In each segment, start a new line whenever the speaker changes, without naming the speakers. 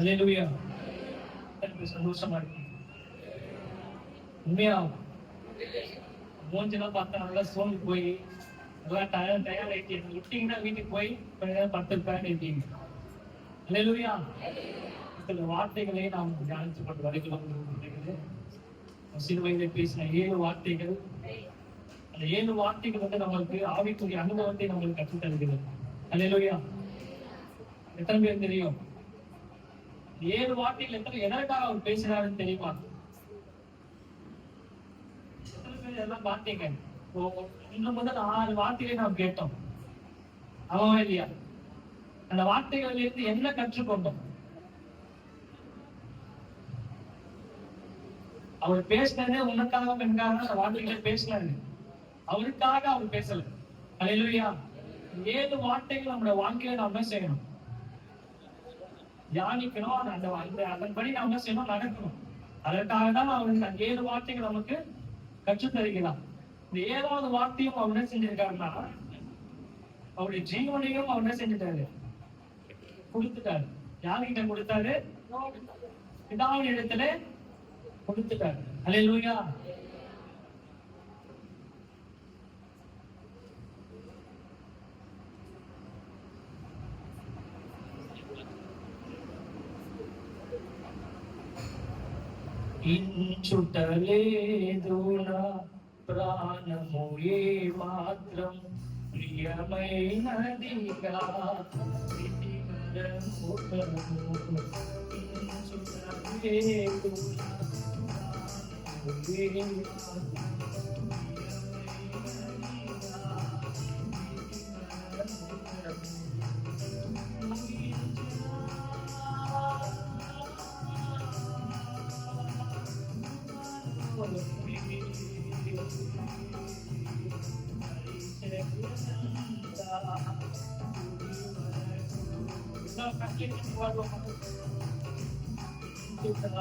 அலையிலுயா சந்தோஷமா இருக்கு உண்மையா பார்த்தா நல்லா சோர்ந்து போய் நல்லா ஆயிட்டு விட்டீங்கன்னா வீட்டுக்கு போய் கொஞ்ச நேரம் படுத்துருப்பேன் இருப்பீங்க சில வார்த்தைகளை நாம் தியானிச்சுப்பட்டு வரைக்கலாம் சிறு வயதில் பேசின ஏழு வார்த்தைகள் அந்த ஏழு வார்த்தைகள் வந்து நம்மளுக்கு ஆவிக்குரிய அனுபவத்தை நம்மளுக்கு கற்றுத்தருகிறது அலையிலுயா எத்தனை பேர் தெரியும் ஏழு வார்த்தைகள் எத்தனை எதற்காக அவர் பேசினாருன்னு தெரியுமா எத்தனை பேர் இதெல்லாம் பார்த்தீங்க இன்னும் முதல் ஆறு வார்த்தைகளை நாம் கேட்டோம் அவன் இல்லையா அந்த வார்த்தைகளில் இருந்து என்ன கற்றுக்கொண்டோம் அவர் பேசினதே உனக்காக பெண்காக அந்த வார்த்தைகளை பேசலாரு அவருக்காக அவர் பேசல அலையிலுயா ஏழு வார்த்தைகள் நம்மளோட வாழ்க்கையில நாம செய்யணும் தியானிக்கணும் அந்த அந்த அதன்படி நம்ம செய்யணும் நடக்கணும் அதற்காக தான் அவனுக்கு அந்த ஏழு வார்த்தைகள் நமக்கு கற்று தருகிறான் இந்த ஏழாவது வார்த்தையும் அவர் என்ன செஞ்சிருக்காருன்னா அவருடைய ஜீவனையும் அவர் என்ன செஞ்சிட்டாரு கொடுத்துட்டாரு யாருக்கிட்ட கொடுத்தாரு பிதாவின் இடத்துல கொடுத்துட்டாரு அலே லூயா
ఇంచుటలేదు నా ప్రాణము ఏ మాత్రం ప్రియమైనదిగా ఇంచుటలేదు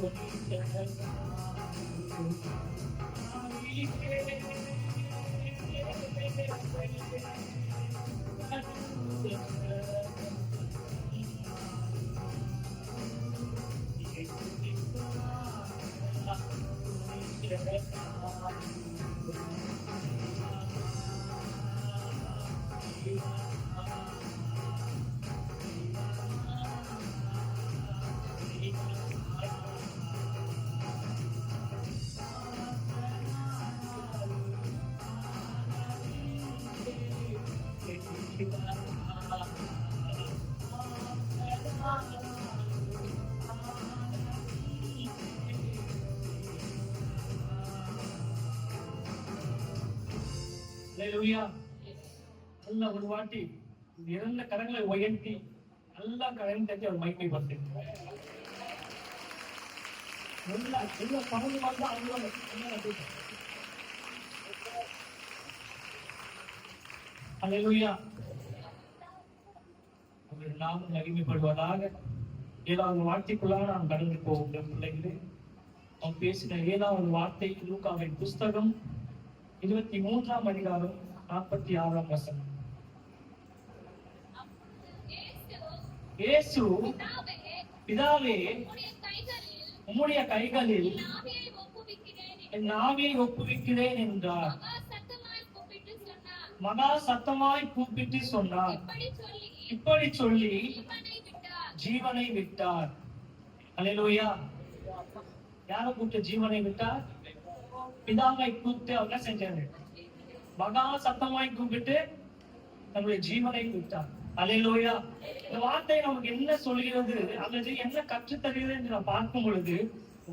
Thank you.
அலையா ஒரு வாட்டி இரண்டு கரங்களை உயர்த்தி நல்லா தட்டி அவர் வார்த்தைக்குள்ளாக நாம் கடந்து போகின்ற பிள்ளைகளே அவன் பேசின ஏதாவது வார்த்தை லூகாவின் புஸ்தகம் இருபத்தி மூன்றாம் அதிகாரம் நாற்பத்தி ஆறாம் வசனம்
இயேசு பிதாவே உம்முடைய கைகளில் என் ஆவியை ஒப்புவிக்கிறேன் என்றார் மகா சத்தமாய் கூப்பிட்டு சொன்னார் இப்படி சொல்லி ஜீவனை விட்டார் அலையிலோயா யாரை கூப்பிட்டு ஜீவனை விட்டார் பிதாவை கூப்பிட்டு அவர் என்ன செஞ்சாரு மகா சத்தமாய் கும்பிட்டு நம்முடைய ஜீவனை விட்டார் அலையிலோயா இந்த வார்த்தை நமக்கு என்ன சொல்கிறது அல்லது என்ன கற்றுத்தருகிறது என்று நாம் பார்க்கும் பொழுது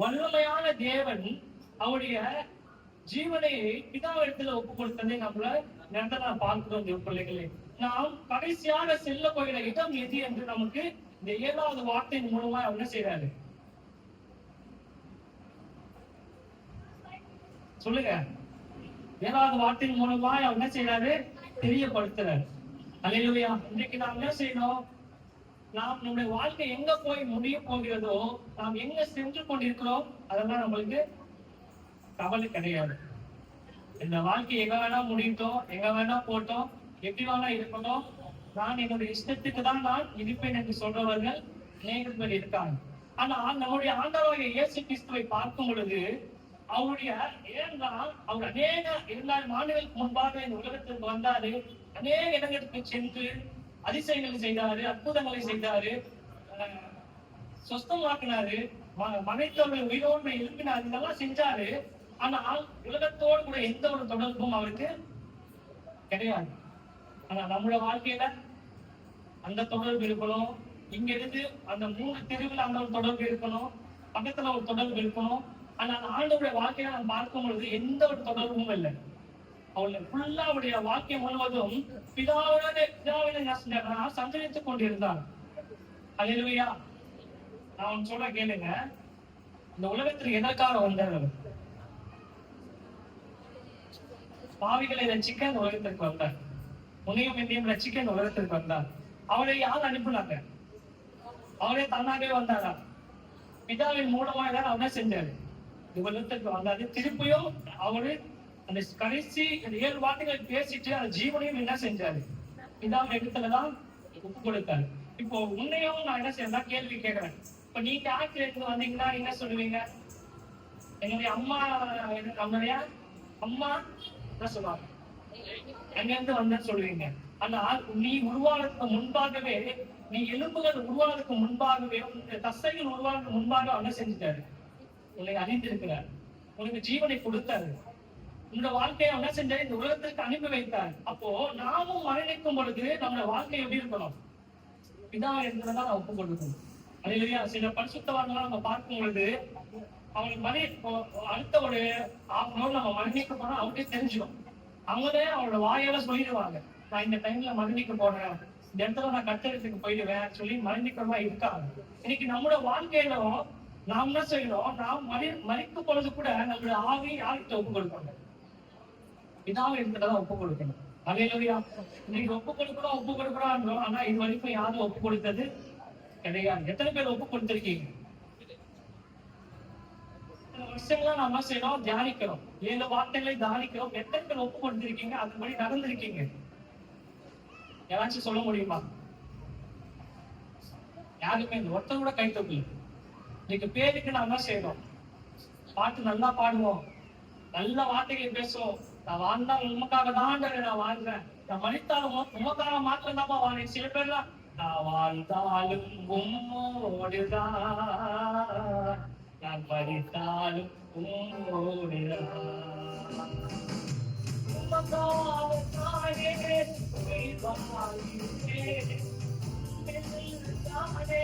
வல்லமையான தேவன் அவருடைய ஜீவனையை பிதாவிடத்துல ஒப்பு கொடுத்ததை நம்மள நடந்தா பார்க்கிறோம் இந்த பிள்ளைகளே நாம் கடைசியாக செல்ல போகிற இடம் எது என்று நமக்கு இந்த ஏழாவது வார்த்தையின் மூலமா அவர் என்ன செய்யறாரு சொல்லுங்க ஏதாவது வார்த்தையின் மூலமா என்ன செய்யறாரு தெரியப்படுத்துறாரு அலையிலுயா இன்றைக்கு நாம் என்ன செய்யணும் நாம் நம்முடைய வாழ்க்கை எங்க போய் முடிய போகிறதோ நாம் எங்க சென்று கொண்டிருக்கிறோம் அதெல்லாம் நம்மளுக்கு கவலை கிடையாது இந்த வாழ்க்கை எங்க வேணா முடித்தோம் எங்க வேணா போட்டோம் எப்படி வேணா இருக்கணும் நான் என்னுடைய இஷ்டத்துக்கு தான் நான் இருப்பேன் என்று சொல்றவர்கள் நேர்கள் இருக்காங்க ஆனா நம்முடைய ஆண்டவராக இயேசு கிறிஸ்துவை பார்க்கும் பொழுது அவருடைய ஏனென்றால் அவர் அநேக இரண்டாயிரம் ஆண்டுகளுக்கு முன்பாக இந்த உலகத்திற்கு வந்தாரு அநேக இடங்களுக்கு சென்று அதிசயங்களை செய்தாரு அற்புதங்களை செய்தாரு சொஸ்தமாக்கினாரு மனைத்தவர்கள் உயிரோன்மை எழுப்பினார் இதெல்லாம் செஞ்சாரு ஆனால் உலகத்தோடு கூட எந்த ஒரு தொடர்பும் அவருக்கு கிடையாது ஆனா நம்மளோட வாழ்க்கையில அந்த தொடர்பு இருக்கணும் இங்க இருந்து அந்த மூணு தெருவில் அந்த ஒரு தொடர்பு இருக்கணும் பக்கத்துல ஒரு தொடர்பு இருக்கணும் ஆனா அந்த ஆண்டவுடைய வாழ்க்கையை நான் பார்க்கும் பொழுது எந்த ஒரு தொடர்பும் இல்லை அவளுடைய ஃபுல்லா அவருடைய வாக்கியம் முழுவதும் பிதாவோட பிதாவினா சந்தேகித்துக் கொண்டிருந்தார் அலையிலுவையா நான் சொல்ல கேளுங்க இந்த உலகத்தில் எதற்காக வந்தார் பாவிகளை ரசிக்க இந்த உலகத்திற்கு வந்தார் உனையும் என்னையும் ரசிக்க இந்த உலகத்திற்கு வந்தார் அவரை யார் அனுப்பினாங்க அவரே தன்னாகவே வந்தாரா பிதாவின் மூலமாக தான் அவனை செஞ்சாரு இவனிடத்துக்கு வந்தாரு திருப்பியும் அவரு அந்த கடைசி அந்த ஏழு வார்த்தைகள் பேசிட்டு அந்த ஜீவனையும் என்ன செஞ்சாரு இதான் இடத்துலதான் ஒப்பு கொடுத்தாரு இப்போ உன்னையும் நான் என்ன செய்யறதா கேள்வி கேட்கறேன் இப்ப நீங்க ஆட்சியில இருந்து வந்தீங்கன்னா என்ன சொல்லுவீங்க என்னுடைய அம்மா நம்முடைய அம்மா என்ன சொல்லுவாங்க எங்க இருந்து வந்தேன்னு சொல்லுவீங்க ஆனா நீ உருவாகிறதுக்கு முன்பாகவே நீ எலும்புகள் உருவாகிறதுக்கு முன்பாகவே தசைகள் உருவாகிறதுக்கு முன்பாக அவங்க செஞ்சுட்டாரு உன்னை அறிந்திருக்கிறார் உனக்கு ஜீவனை கொடுத்தாரு உன்னோட வாழ்க்கையை என்ன செஞ்சாரு இந்த உலகத்திற்கு அனுப்பி வைத்தார் அப்போ நாமும் மரணிக்கும் பொழுது நம்மளோட வாழ்க்கை எப்படி இருக்கணும் இதா இருந்ததான் நான் ஒப்பு அல்லையா சில பரிசுத்தவான்களாம் நம்ம பார்க்கும் பொழுது அவங்களுக்கு மறை அடுத்த ஒரு ஆஃப் நம்ம மரணிக்க போனா அவங்களே தெரிஞ்சிடும் அவங்களே அவங்களோட வாயால சொல்லிடுவாங்க நான் இந்த டைம்ல மரணிக்க போறேன் இந்த இடத்துல நான் கட்டிடத்துக்கு போயிடுவேன் சொல்லி மரணிக்கிறவங்க இருக்காங்க இன்னைக்கு நம்மளோட வாழ்க்கையிலும் நாம் என்ன செய்யணும் நாம் மறி மறிக்கும் பொழுது கூட நம்மளுடைய ஆவி யாருக்கு ஒப்புக் கொடுக்கணும் இதாவது இருக்கிறதா ஒப்புக் கொடுக்கணும் அலையிலுயா நீங்க ஒப்பு கொடுக்கணும் ஒப்பு கொடுக்குறாங்க ஆனா இது வரைக்கும் யாரும் ஒப்பு கொடுத்தது கிடையாது எத்தனை பேர் ஒப்பு கொடுத்துருக்கீங்க விஷயங்களா நம்ம செய்யறோம் தியானிக்கிறோம் ஏழு வார்த்தைகளை தியானிக்கிறோம் எத்தனை பேர் ஒப்பு கொடுத்திருக்கீங்க அது மாதிரி நடந்திருக்கீங்க ஏதாச்சும் சொல்ல முடியுமா யாருமே இந்த ஒருத்தர் கூட கை தூக்கல இன்னைக்கு பேருக்கு நாம செய்யணும் பாட்டு நல்லா பாடுவோம் நல்ல வார்த்தைகள் பேசுவோம் நான் வாழ்ந்தா உமக்காக தான் நான் வாழ்றேன் நான் மனிதாலும் உமக்காக மாத்திரம் தான் வாழ சில பேர்லாம் நான் வாழ்ந்தாலும் உம்மோடுதான் நான் மறித்தாலும் உம்மோடுதான் உமக்காகத்தானே உயிர் வாழ்கிறேன் தானே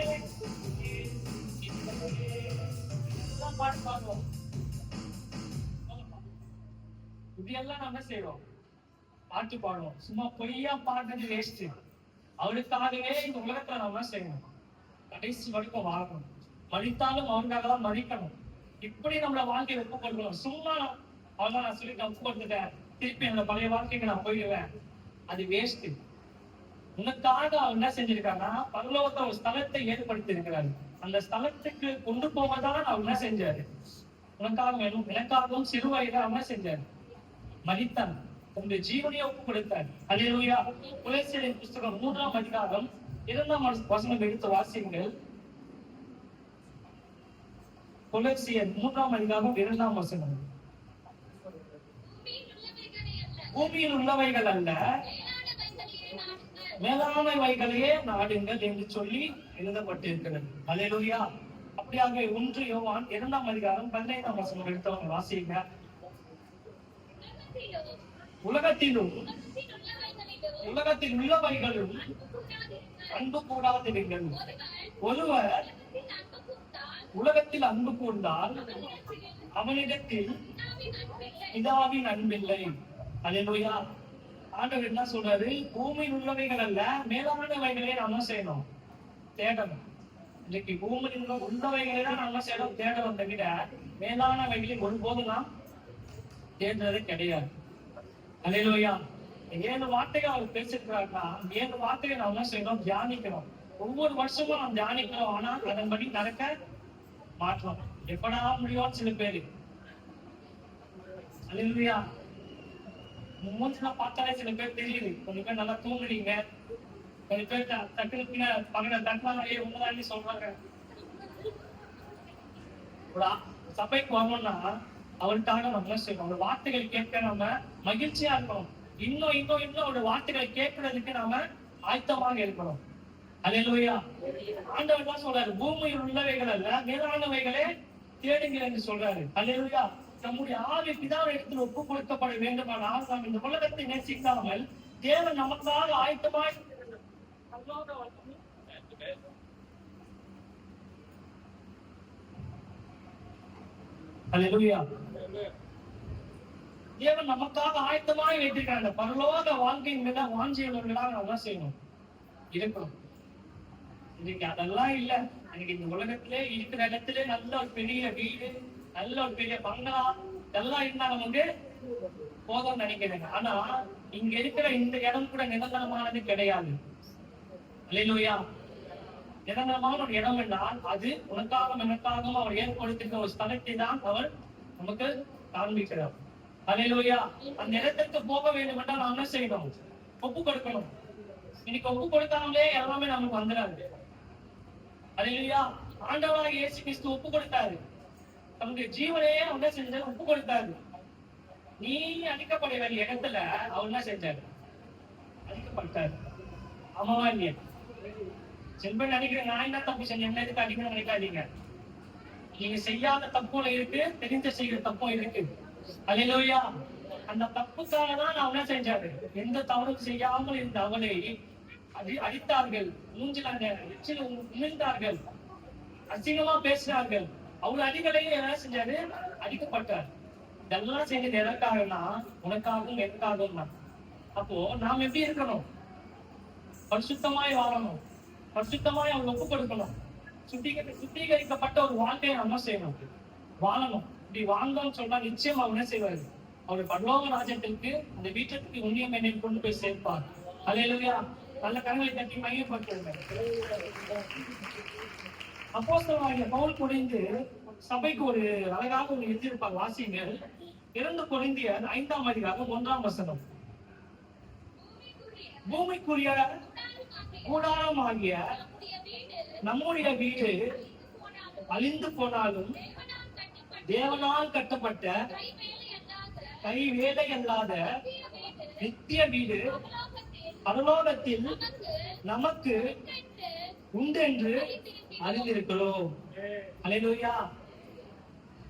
இப்படியெல்லாம் நம்ம செய்வோம் பாட்டு பாடுவோம் சும்மா பொய்யா பாடுறது வேஸ்ட் அவளுக்காகவே இந்த உலகத்துல நம்ம செய்யணும் கடைசி வரைக்கும் வாழணும் மதித்தாலும் அவனுக்காக தான் மதிக்கணும் இப்படி நம்மளை வாழ்க்கையை ஒப்புக்கொள்கிறோம் சும்மா அவ்வளவுதான் நான் சொல்லி நான் ஒப்புக்கொடுத்துட்டேன் திருப்பி என்னோட பழைய வாழ்க்கைக்கு நான் போயிடுவேன் அது வேஸ்ட் உனக்காக அவர் என்ன செஞ்சிருக்காங்கன்னா பரலோக ஒரு ஸ்தலத்தை ஏற்படுத்தி இருக்கிறாரு அந்த ஸ்தலத்துக்கு கொண்டு போவதான் அவர் என்ன செஞ்சாரு உனக்காக எனக்காகவும் சிறு வயது அவர் என்ன செஞ்சாரு மதித்தான் தன்னுடைய ஜீவனையை ஒப்பு கொடுத்தார் அலையிலுயா குலேசியரின் புஸ்தகம் மூன்றாம் அதிகாரம் இரண்டாம் வசனம் எடுத்து வாசியங்கள் குலேசியர் மூன்றாம் அதிகாரம் இரண்டாம் வசனம் பூமியில் உள்ளவைகள் அல்ல மேலாண்மை வாய்களையே நாடுங்கள் என்று சொல்லி எழுதப்பட்டிருக்கிறது அலையலுயா அப்படியாக ஒன்று யோவான் இரண்டாம் அதிகாரம் பதினைந்தாம் வசனம் எடுத்தவங்க வாசிங்க உலகத்திலும் உலகத்தில் உள்ளவைகளும் அன்பு கூடாதிருங்கள் ஒருவர் உலகத்தில் அன்பு கூர்ந்தால் அவனிடத்தில் பிதாவின் அன்பில்லை அலையலுயா ஆண்டவர் என்ன சொல்றாரு பூமியில் உள்ளவைகள் அல்ல மேலான வகைகளை நம்ம செய்யணும் தேடணும் இன்னைக்கு பூமியில் உள்ளவைகளை தான் நம்ம செய்யணும் தேடணும் தவிர மேலான வகைகளை ஒருபோதும் நாம் தேடுறது கிடையாது அலையிலோயா ஏழு வார்த்தையை அவர் பேசிருக்கிறாருன்னா ஏழு வார்த்தையை நம்ம செய்யணும் தியானிக்கிறோம் ஒவ்வொரு வருஷமும் நாம் தியானிக்கிறோம் ஆனா அதன்படி நடக்க மாற்றோம் எப்படா முடியும் சில பேரு அலையிலோயா மூச்செல்லாம் பார்த்தாலே சில பேர் தெரியுது கொஞ்சம் பேர் நல்லா தூங்குறீங்க கொஞ்சம் பேர் டக்குனு பின்ன பங்கின நிறைய உண்மைதான் சொல்றாங்க சபைக்கு வரணும்னா அவருக்காக நம்ம செய்யணும் அவருடைய வார்த்தைகள் கேட்க நாம மகிழ்ச்சியா இருக்கணும் இன்னும் இன்னும் இன்னும் அவருடைய வார்த்தைகளை கேட்கறதுக்கு நாம ஆயத்தமாக இருக்கணும் அலையலோயா ஆண்டவர் தான் சொல்றாரு பூமியில் உள்ளவைகள் அல்ல மேலானவைகளே தேடுங்க என்று சொல்றாரு அலையலோயா நம்முடைய ஆவி எடுத்து ஒப்பு கொடுக்கப்பட வேண்டுமானால் ஆசாம் இந்த உலகத்தை நேசிக்காமல் தேவன் நமக்காக ஆயத்தமாய் அலையா தேவன் நமக்காக ஆயத்தமாக வைத்திருக்காங்க பரலோக வாழ்க்கையின் மீது வாஞ்சியுள்ளவர்களாக நல்லா செய்யணும் இருக்கணும் இன்னைக்கு அதெல்லாம் இல்ல அன்னைக்கு இந்த உலகத்திலே இருக்கிற இடத்துல நல்ல ஒரு பெரிய வீடு நல்ல ஒரு பெரிய பங்களா இதெல்லாம் இருந்தாலும் வந்து போதும் நினைக்கிறேங்க ஆனா இங்க இருக்கிற இந்த இடம் கூட நிரந்தரமானது கிடையாது அல்லையா நிரந்தரமான ஒரு இடம் என்றால் அது உனக்காக எனக்காகவும் அவர் ஏற்படுத்திருக்க ஒரு ஸ்தலத்தை தான் அவர் நமக்கு காண்பிக்கிறார் அல்லையா அந்த இடத்திற்கு போக வேண்டும் என்றால் நாம என்ன செய்யணும் ஒப்பு கொடுக்கணும் இன்னைக்கு ஒப்பு கொடுத்தாலே எல்லாமே நமக்கு வந்துடாது அல்லையா ஆண்டவராக இயேசு கிறிஸ்து ஒப்பு கொடுத்தாரு தன்னுடைய ஜீவனையே என்ன செஞ்சாரு உப்பு கொடுத்தாரு நீ அடிக்கப்பட வேண்டிய இடத்துல அவர் என்ன செஞ்சாரு அடிக்கப்பட்டாரு ஆமாவா செல்வன் நினைக்கிற நான் என்ன தப்பு செஞ்சு என்ன இருக்கு அடிக்கணும் நினைக்காதீங்க நீங்க செய்யாத தப்புல இருக்கு தெரிஞ்ச செய்கிற தப்பும் இருக்கு அலையிலோயா அந்த தப்புக்காக தான் நான் என்ன செஞ்சாரு எந்த தவறும் செய்யாமல் இருந்த அவனை அடி அடித்தார்கள் மூஞ்சில் அந்த உமிழ்ந்தார்கள் அசிங்கமா பேசினார்கள் அவர் அடிக்கலையே என்ன செஞ்சாரு அடிக்கப்பட்டார் இதெல்லாம் செஞ்சது எதற்காகனா உனக்காகவும் எனக்காகவும் தான் அப்போ நாம் எப்படி இருக்கணும் பரிசுத்தமாய் வாழணும் பரிசுத்தமாய் அவங்க ஒப்பு கொடுக்கணும் சுத்திகரி சுத்திகரிக்கப்பட்ட ஒரு வாழ்க்கையை நம்ம செய்யணும் வாழணும் இப்படி வாழ்ந்தோம்னு சொன்னா நிச்சயம் அவர் என்ன செய்வாரு அவர் பல்லோக ராஜ்யத்திற்கு அந்த வீட்டத்துக்கு உண்ணியம் என்னை கொண்டு போய் சேர்ப்பார் அலையிலுயா நல்ல கரங்களை தட்டி மையப்பட்டுள்ளேன் அப்போஸ்தலனாகிய பவுல் குறைந்து சபைக்கு ஒரு அழகாக ஒரு எழுதியிருப்பார் வாசிங்கள் இரண்டு குறைந்தியர் ஐந்தாம் அதிகாரம் ஒன்றாம் வசனம் பூமிக்குரிய கூடாரம் ஆகிய நம்முடைய வீடு அழிந்து போனாலும் தேவனால் கட்டப்பட்ட கைவேலை அல்லாத நித்திய வீடு பரலோகத்தில் நமக்கு உண்டு உண்டென்று அறிந்திருக்கிறோம் அலையிலோயா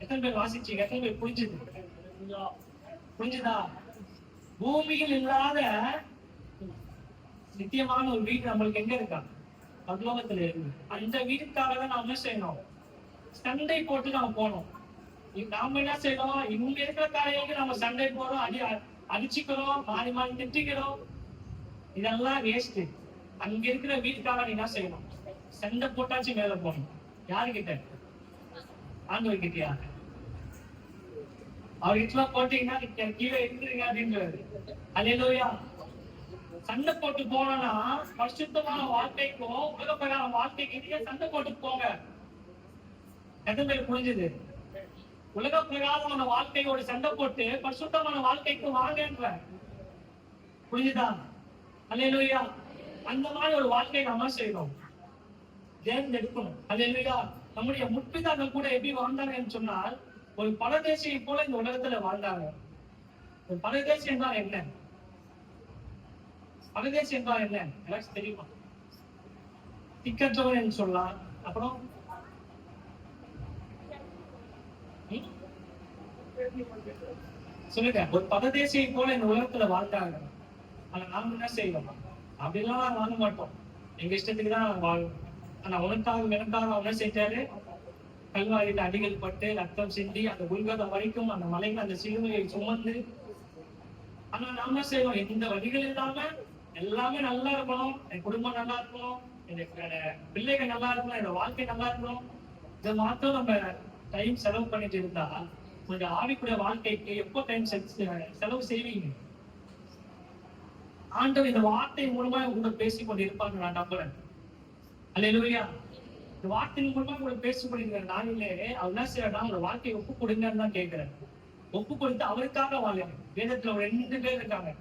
எத்தனை பேர் வாசிச்சீங்க எத்தனை பேர் புரிஞ்சுது புரிஞ்சுதா பூமியில் இல்லாத நித்தியமான ஒரு வீடு நம்மளுக்கு எங்க இருக்கா பரலோகத்துல இருக்கு அந்த வீட்டுக்காக தான் நாம செய்யணும் சண்டை போட்டு நாம போனோம் நாம என்ன செய்யறோம் இங்க இருக்கிற காரியங்களுக்கு நம்ம சண்டை போறோம் அடி அடிச்சுக்கிறோம் மாறி மாறி திட்டிக்கிறோம் இதெல்லாம் வேஸ்ட் அங்க இருக்கிற வீட்டுக்காக நீ என்ன செய்யணும் சண்டை போட்டாச்சு மேல போகணும் யாருக்கிட்ட ஆண்டவர் கிட்டயா இட்லாம் போட்டீங்கன்னா கீழே இருந்துருங்க அப்படின்றாரு அலையிலோயா சண்டை போட்டு போனா பரிசுத்தமான வாழ்க்கைக்கும் உலகப்படாத வார்த்தைக்கு நீங்க சண்டை போட்டு போங்க எத்தனை புரிஞ்சது உலக பிரகாரமான வாழ்க்கையோட சண்டை போட்டு பரிசுத்தமான வாழ்க்கைக்கு வாங்கன்ற புரிஞ்சுதா அல்லையா அந்த மாதிரி ஒரு வாழ்க்கை நம்ம செய்யணும் தேர்ந்தெடுக்கணும் அல்லா நம்முடைய முற்பிதாக்கள் கூட எப்படி வாழ்ந்தாங்கன்னு சொன்னால் ஒரு தேசியை போல இந்த உலகத்துல வாழ்ந்தாங்க ஒரு பரதேசி என்றால் என்ன பரதேசி என்றால் என்ன எனக்கு தெரியுமா திக்கற்றவன் என்று சொல்லலாம் அப்புறம் சொல்லுங்க ஒரு தேசியை போல இந்த உலகத்துல வாழ்ந்தாங்க ஆனா நாம என்ன செய்வோம் அப்படிலாம் வாழ மாட்டோம் எங்க இஷ்டத்துக்கு தான் வாழ்வோம் ஆனா உனக்காக எனக்காக அவர் செஞ்சாரு கல்வாரியில் அடிகள் பட்டு ரத்தம் சிந்தி அந்த உள்கதம் வரைக்கும் அந்த மலைகள் அந்த சிலுவையை சுமந்து ஆனா நாம செய்வோம் எந்த வழிகள் இல்லாம எல்லாமே நல்லா இருக்கணும் என் குடும்பம் நல்லா இருக்கணும் என்னோட பிள்ளைகள் நல்லா இருக்கணும் என்னோட வாழ்க்கை நல்லா இருக்கணும் இதை மாத்திரம் நம்ம டைம் செலவு பண்ணிட்டு இருந்தா உங்களுடைய ஆவிக்குடைய வாழ்க்கைக்கு எப்போ டைம் செலவு செய்வீங்க ஆண்டவர் இந்த வார்த்தை மூலமா உங்களை பேசிக்கொண்டு கொண்டு இருப்பாங்க நான் நம்புறேன் அல்லா இந்த வார்த்தையின் மூலமா கூட பேசப்படுகிற நாளிலே அவர் என்ன செய்யறாங்க உங்க வாழ்க்கையை ஒப்பு கொடுங்கன்னு தான் கேட்கிறேன் ஒப்பு கொடுத்து அவருக்காக வாழ வேதத்துல ஒரு ரெண்டு பேர் இருக்காங்க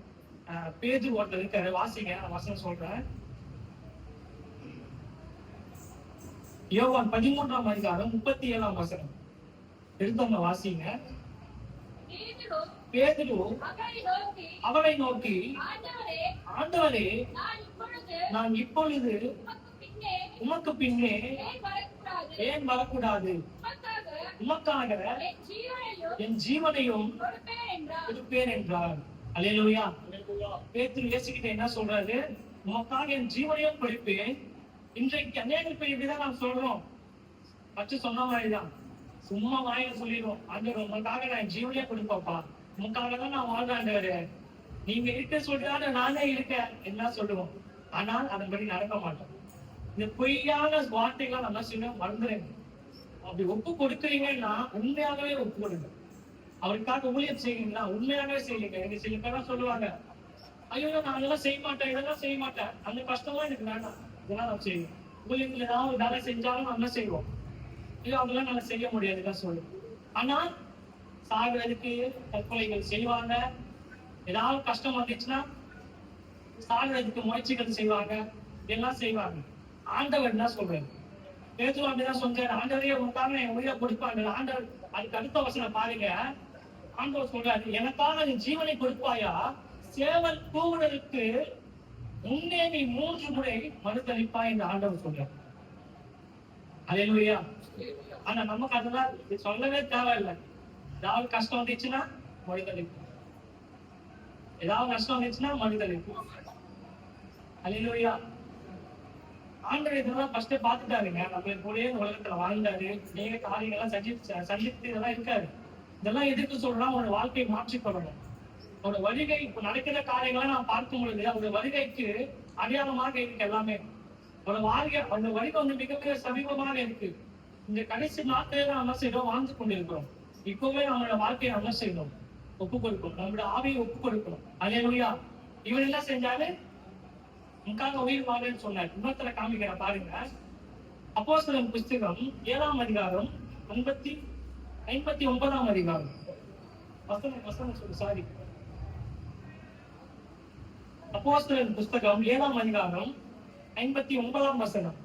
பேஜ் ஒருத்தர் இருக்காரு வாசிங்க வசனம் சொல்றேன் யோவான் பதிமூன்றாம் அதிகாரம் முப்பத்தி ஏழாம் வசனம் இருந்தவங்க வாசிங்க பேதுரு அவளை நோக்கி ஆண்டவரே நான் இப்பொழுது உமக்கு பின்னே ஏன் வரக்கூடாது உமக்காக என் ஜீவனையும் கொடுப்பேன் என்றார் அலையலோயா பேத்து இயேசுகிட்ட என்ன சொல்றாரு உமக்காக என் ஜீவனையும் கொடுப்பேன் இன்றைக்கு அநேக பேர் இப்படிதான் நான் சொல்றோம் பச்சு சொன்ன மாதிரிதான் சும்மா வாய சொல்லிடுவோம் அந்த உங்களுக்காக நான் ஜீவனையே கொடுப்பப்பா உங்களுக்காக தான் நான் வாழ்ந்தாண்டு நீங்க இருக்க சொல்லிதான் நானே இருக்கேன் என்ன சொல்லுவோம் ஆனால் அதன்படி நடக்க மாட்டோம் இந்த பொய்யான வார்த்தைகள் நல்லா சொன்ன மறந்துடுங்க அப்படி ஒப்பு கொடுக்குறீங்கன்னா உண்மையாகவே ஒப்பு கொடுங்க அவருக்காக ஊழியம் செய்யுங்களா உண்மையாகவே செய்யுங்க எங்க சில பேர்லாம் சொல்லுவாங்க ஐயோ நான் அதெல்லாம் செய்ய மாட்டேன் இதெல்லாம் செய்ய மாட்டேன் அந்த கஷ்டமா எனக்கு வேண்டாம் இதெல்லாம் நான் செய்வேன் ஊழியத்துல ஏதாவது வேலை செஞ்சாலும் நல்லா செய்வோம் ஐயோ அதெல்லாம் நல்லா செய்ய முடியாதுதான் சொல்லு ஆனா சாகுறதுக்கு தற்கொலைகள் செய்வாங்க ஏதாவது கஷ்டம் வந்துச்சுன்னா சாகுறதுக்கு முயற்சிகள் செய்வாங்க இதெல்லாம் செய்வாங்க ஆண்டவர் என்ன சொல்றாரு பேதுரு அப்படிதான் சொல்றாரு ஆண்டவரே உனக்காக என் உயிரை கொடுப்பாங்க ஆண்டவர் அதுக்கு அடுத்த வசனம் பாருங்க ஆண்டவர் சொல்றாரு எனக்காக நீ ஜீவனை கொடுப்பாயா சேவல் கூவுனருக்கு முன்னே நீ மூன்று முறை மறுதளிப்பா என்று ஆண்டவர் சொல்றாரு அலையிலுயா ஆனா நமக்கு அதெல்லாம் சொல்லவே தேவையில்லை ஏதாவது கஷ்டம் வந்துச்சுன்னா மறுதளிப்பு ஏதாவது கஷ்டம் வந்துச்சுன்னா மறுதளிப்பு அலையிலுயா ஆண்டவர் இதெல்லாம் ஃபர்ஸ்ட் பாத்துட்டாருங்க நம்ம கூடயே உலகத்துல வாழ்ந்தாரு நிறைய காரியங்கள்லாம் சந்திச்சு சந்தித்து இதெல்லாம் இருக்காரு இதெல்லாம் எதுக்கு சொல்றா அவனோட வாழ்க்கையை மாற்றிக்கொள்ளணும் அவனோட வருகை இப்ப நடக்கிற காரியங்களை நான் பார்க்கும் பொழுது அவனோட வருகைக்கு அடையாளமாக இருக்கு எல்லாமே ஒரு வாழ்க்கை அந்த வருகை வந்து மிக மிக சமீபமாக இருக்கு இந்த கடைசி நாட்களே நம்ம செய்யறோம் வாழ்ந்து கொண்டிருக்கிறோம் இப்பவே நம்மளோட வாழ்க்கையை நம்ம செய்யணும் ஒப்பு கொடுக்கணும் நம்மளோட ஆவியை ஒப்பு கொடுக்கணும் அதே இவர் என்ன செஞ்சாலே உங்களுக்காக உயிர் வாழ்ன்னு சொன்னார் இன்னொருத்தர காமிக்கிற பாருங்க அப்போ சில புஸ்தகம் ஏழாம் அதிகாரம் ஐம்பத்தி ஐம்பத்தி ஒன்பதாம் அதிகாரம் வசனம் வசனம் சொல்லு சாரி அப்போஸ்தலன் புஸ்தகம் ஏழாம் அதிகாரம் ஐம்பத்தி ஒன்பதாம் வசனம்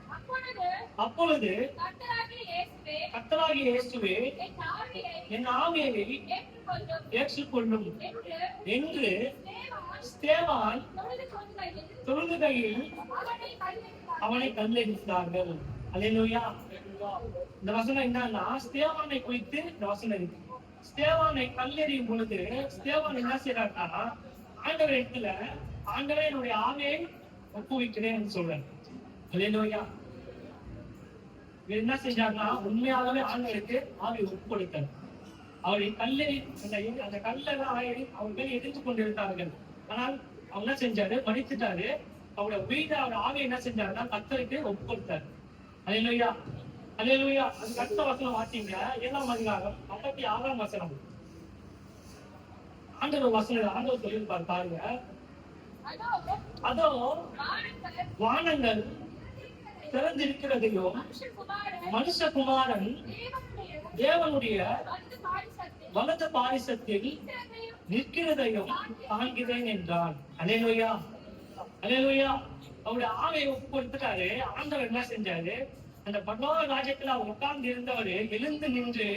அப்பொழுது கத்தலாகி இயேசுவே என் ஆவியை ஏற்றுக்கொள்ளும் என்று ஸ்தேவான் தொழுகையில் அவனை கல்லெடுத்தார்கள் அலையிலோயா இந்த வசனம் என்னன்னா ஸ்தேவானை குறித்து இந்த வசனம் இருக்கு ஸ்தேவானை கல்லெறியும் பொழுது ஸ்தேவான் என்ன செய்யறாருன்னா ஆண்டவர் இடத்துல ஆண்டவர் என்னுடைய ஆவியை ஒப்புவிக்கிறேன் சொல்றேன் அலையிலோயா என்ன செஞ்சாருன்னா உண்மையாகவே ஆண்களுக்கு ஆவி ஒப்பு கொடுத்தார் அவரை கல்லை அந்த கல்லெல்லாம் ஆயி அவர்கள் எதிர்த்து கொண்டிருந்தார்கள் ஆனால் அவர் என்ன செஞ்சாரு மன்னித்துட்டாரு அவரோட வீட்டை அவர் ஆவி என்ன செஞ்சாருன்னா கத்தருக்கு ஒப்பு கொடுத்தாரு அலையிலா அலையிலா அந்த கத்த வசனம் வாசிங்க ஏழாம் அதிகாரம் ஐம்பத்தி ஆறாம் வசனம் ஆண்டவர் வசனம் ஆண்டவர் சொல்லியிருப்பார் பாருங்க அதோ வானங்கள் திறந்திருக்கிறதையும் மனுஷகுமாரன் தேவனுடைய வலது பாரிசத்தில் நிற்கிறதையும் காண்கிறேன் என்றான் அலையலுயா அலையலுயா அவருடைய ஆவையை ஒப்புக்கொடுத்துட்டாரு ஆண்டவர் என்ன செஞ்சாரு அந்த பல்லோக ராஜ்யத்துல அவர் உட்கார்ந்து இருந்தவர் எழுந்து நின்று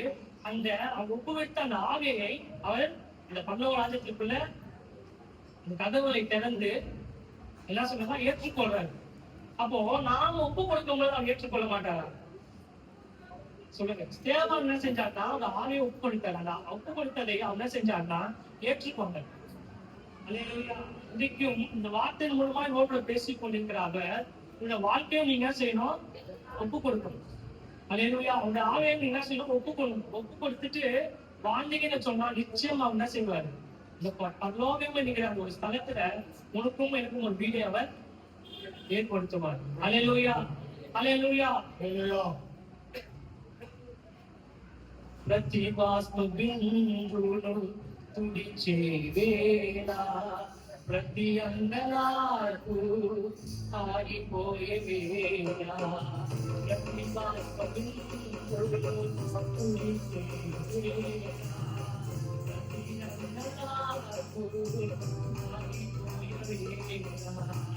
அந்த அவர் ஒப்புவித்த அந்த ஆவையை அவர் அந்த பல்லவ ராஜ்யத்துக்குள்ள கதவுகளை திறந்து என்ன சொன்னா ஏற்றுக்கொள்றாரு அப்போ நாம ஒப்பு கொடுக்கும்போது அவர் ஏற்றுக்கொள்ள மாட்டாரா சொல்லுங்க ஸ்தேவான் என்ன தான் அந்த ஆணையை ஒப்பு கொடுத்தாரா ஒப்பு கொடுத்ததை அவர் என்ன செஞ்சார்னா ஏற்றுக்கொண்டார் இன்றைக்கும் இந்த வார்த்தையின் மூலமா நோட்டில் பேசி கொண்டிருக்கிற அவர் இந்த வாழ்க்கையை நீங்க செய்யணும் ஒப்பு கொடுக்கணும் அலையிலுயா அந்த ஆவையை நீங்க என்ன செய்யணும் ஒப்பு கொடுக்கணும் ஒப்பு கொடுத்துட்டு வாழ்ந்தீங்கன்னு சொன்னா நிச்சயம் அவர் என்ன செய்வாரு இந்த பரலோகமே அந்த ஒரு ஸ்தலத்துல உனக்கும் எனக்கும் ஒரு வீடியோவை ಏರ್ಪಡಿಸುವಾರು ಅಲೆಲೂಯ ಅಲೆಲೂಯ ಅಲೆಲೂಯ ప్రతి వాస్తు బిందులు తుడిచే వేళ ప్రతి అందనాకు ఆగిపోయే వేళ ప్రతి వాస్తు బిందులు తుడిచే వేళ ప్రతి అందనాకు ఆగిపోయే వేళ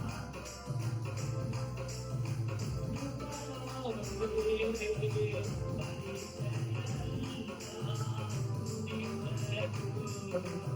Thank you.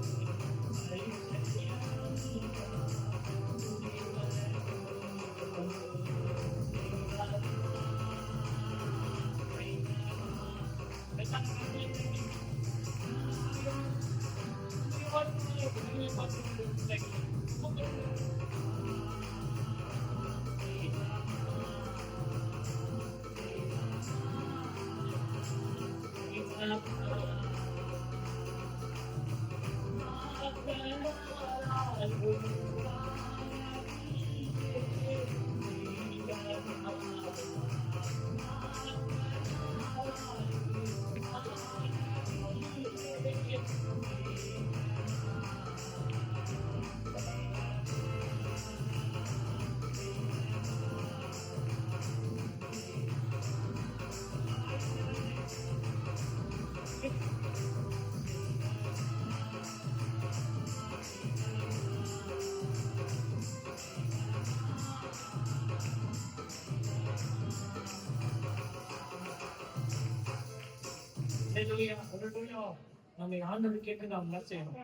நம்மை ஆண்டவர் கேட்டு நாம் என்ன செய்யணும்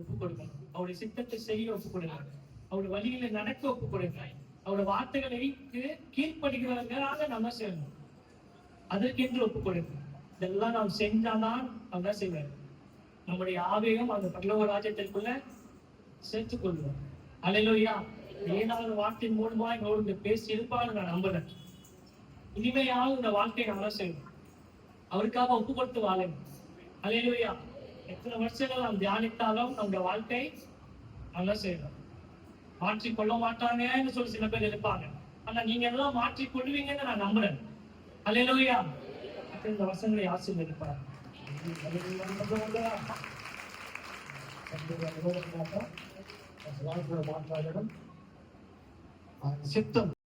ஒப்பு கொடுக்கணும் அவருடைய சித்தத்தை செய்ய ஒப்பு கொடுங்க அவருடைய வழியில நடக்க ஒப்பு கொடுங்க அவருடைய வார்த்தைகளை கீழ்ப்படுகிறவர்களாக நம்ம செய்யணும் அதற்கென்று ஒப்பு கொடுங்க இதெல்லாம் நாம் செஞ்சாதான் அவர் செய்வார் நம்முடைய ஆவேகம் அந்த பல்லவ ராஜ்யத்திற்குள்ள சேர்த்துக் கொள்வோம் அலையிலோயா ஏதாவது வார்த்தையின் மூலமா எங்களோடு பேசி இருப்பாங்க நான் நம்புறேன் இனிமையாவது இந்த வார்த்தையை நம்ம செய்வோம் அவருக்காக ஒப்பு கொடுத்து வாழுங்க அலையிலுயா எத்தனை வருஷங்கள் நாம் தியானித்தாலும் நம்முடைய வாழ்க்கை நல்லா செய்யணும் மாற்றி கொள்ள மாட்டாங்கன்னு சொல்லி சில பேர் இருப்பாங்க ஆனா நீங்க எல்லாம் மாற்றி கொள்வீங்கன்னு நான் நம்புறேன் அலையிலுயா இந்த வருஷங்களை ஆசிரியர் மாற்றாயிடும் சித்தம்